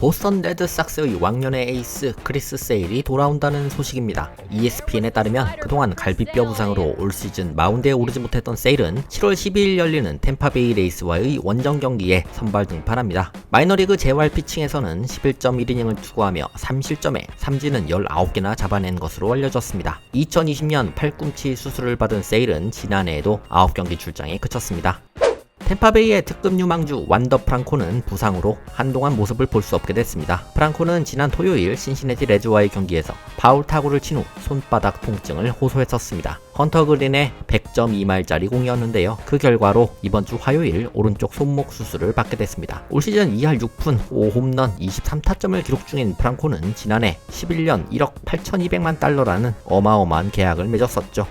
보스턴 레드삭스의 왕년의 에이스 크리스 세일이 돌아온다는 소식입니다. ESPN에 따르면 그동안 갈비뼈 부상으로 올 시즌 마운드에 오르지 못했던 세일은 7월 12일 열리는 템파베이 레이스와의 원정 경기에 선발 등판합니다. 마이너리그 재활 피칭에서는 11.1이닝을 투구하며 3실점에 삼진은 19개나 잡아낸 것으로 알려졌습니다. 2020년 팔꿈치 수술을 받은 세일은 지난해에도 9경기 출장에 그쳤습니다. 템파베이의 특급 유망주 완더 프랑코는 부상으로 한동안 모습을 볼 수 없게 됐습니다. 프랑코는 지난 토요일 신시내티 레즈와의 경기에서 파울 타구를 친 후 손바닥 통증을 호소했었습니다. 헌터 그린의 100.2마일짜리 공이었는데요. 그 결과로 이번 주 화요일 오른쪽 손목 수술을 받게 됐습니다. 올 시즌 2할 6푼 5홈런 23타점을 기록 중인 프랑코는 지난해 11년 1억 8,200만 달러라는 어마어마한 계약을 맺었었죠.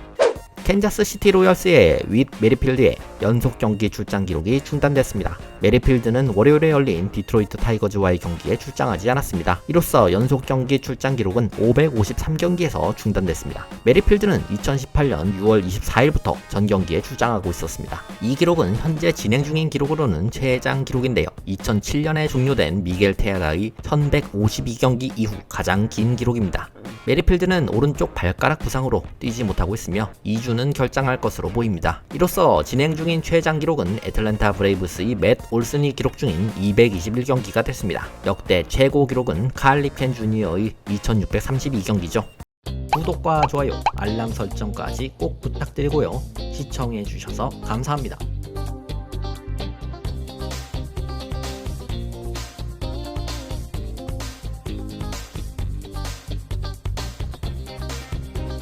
캔자스 시티 로열스의 윗 메리필드의 연속 경기 출장 기록이 중단됐습니다. 메리필드는 월요일에 열린 디트로이트 타이거즈와의 경기에 출장하지 않았습니다. 이로써 연속 경기 출장 기록은 553경기에서 중단됐습니다. 메리필드는 2018년 6월 24일부터 전 경기에 출장하고 있었습니다. 이 기록은 현재 진행 중인 기록으로는 최장 기록인데요. 2007년에 종료된 미겔 테아라의 1152경기 이후 가장 긴 기록입니다. 메리필드는 오른쪽 발가락 부상으로 뛰지 못하고 있으며 2주는 결장할 것으로 보입니다. 이로써 진행 중인 최장 기록은 애틀랜타 브레이브스의 맷 올슨이 기록 중인 221경기가 됐습니다. 역대 최고 기록은 칼 리켄 주니어의 2632경기죠. 구독과 좋아요, 알람 설정까지 꼭 부탁드리고요. 시청해주셔서 감사합니다.